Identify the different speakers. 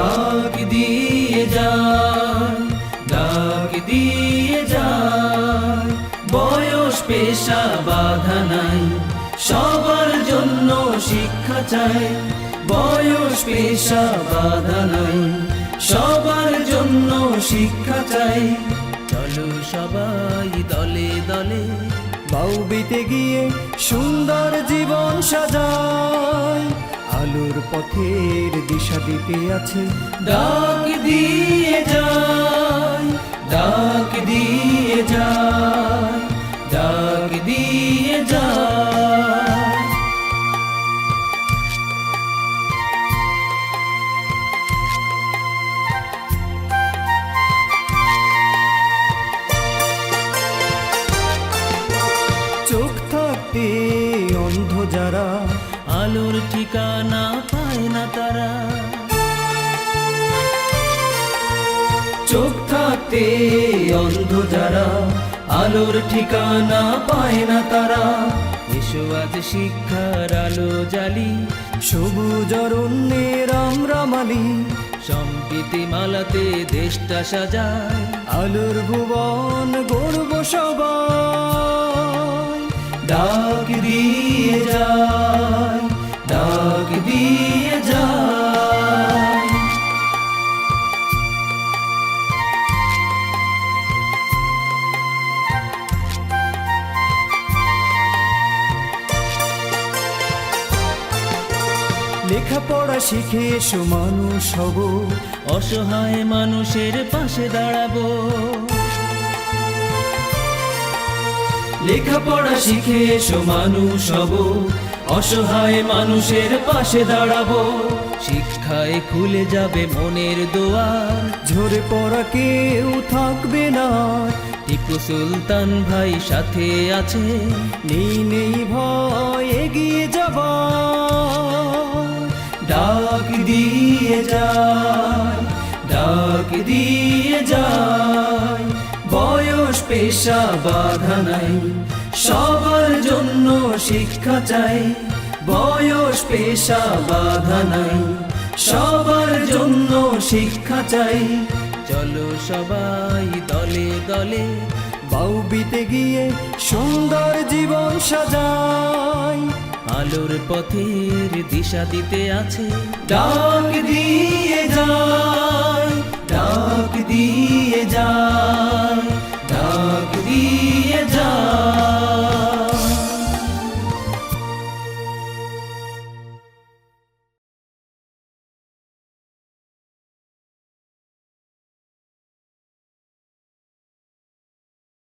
Speaker 1: ডাক দিয়ে যায়, ডাক দিয়ে বয়স পেশা, বাধা নাই, সবার জন্য শিক্ষা চাই। বয়স পেশা, বাধা নাই, সবার জন্য শিক্ষা চাই। চলো সবাই দলে দলে,
Speaker 2: বাউবিতে গিয়ে সুন্দর জীবন আলোর পথের দিশা দিতে আছে।
Speaker 1: ডাক দিয়ে যায় ডাক দিয়ে যায় ডাক দিয়ে যায়।
Speaker 2: চোখ থাকতে অন্ধ যারা
Speaker 1: আলোর ঠিকানা পায় না তারা। চোখ থাকতে অন্ধ যারা, আলোর ঠিকানা পায় না তারা। এসো আজ শিক্ষার আলো জালি
Speaker 2: সবুজ অরণ্যের আমরা মালি
Speaker 1: সম্প্রীতি মালাতে দেশটা সাজায়,
Speaker 2: আলোর ভুবন গর্ব সবাই।
Speaker 1: ডাক দিয়ে যায়।
Speaker 2: লেখাপড়া শিখে এসো মানুষ হব,
Speaker 1: অসহায় মানুষের পাশে দাঁড়াবো লেখাপড়া শিখে এসো মানুষ হব, অসহায় মানুষের পাশে দাঁড়াবো শিক্ষায় খুলে যাবে মনের দোয়ার,
Speaker 2: ঝরে পড়া কেউ থাকবে না।
Speaker 1: টিপু সুলতান ভাই সাথে আছে,
Speaker 2: নেই নেই ভয়, এগিয়ে যাবার
Speaker 1: যায় ডাক দিয়ে যায়। বয়স পেশা, বাধা নাই, সবার জন্য শিক্ষা চাই। বয়স পেশা, বাধা নাই, সবার জন্য শিক্ষা চাই। চলো সবাই দলে দলে
Speaker 2: বাউবিতে গিয়ে সুন্দর জীবন সাজাই।
Speaker 1: আলোর পথের দিশা দিতে আছে। ডাক দিয়ে যায়।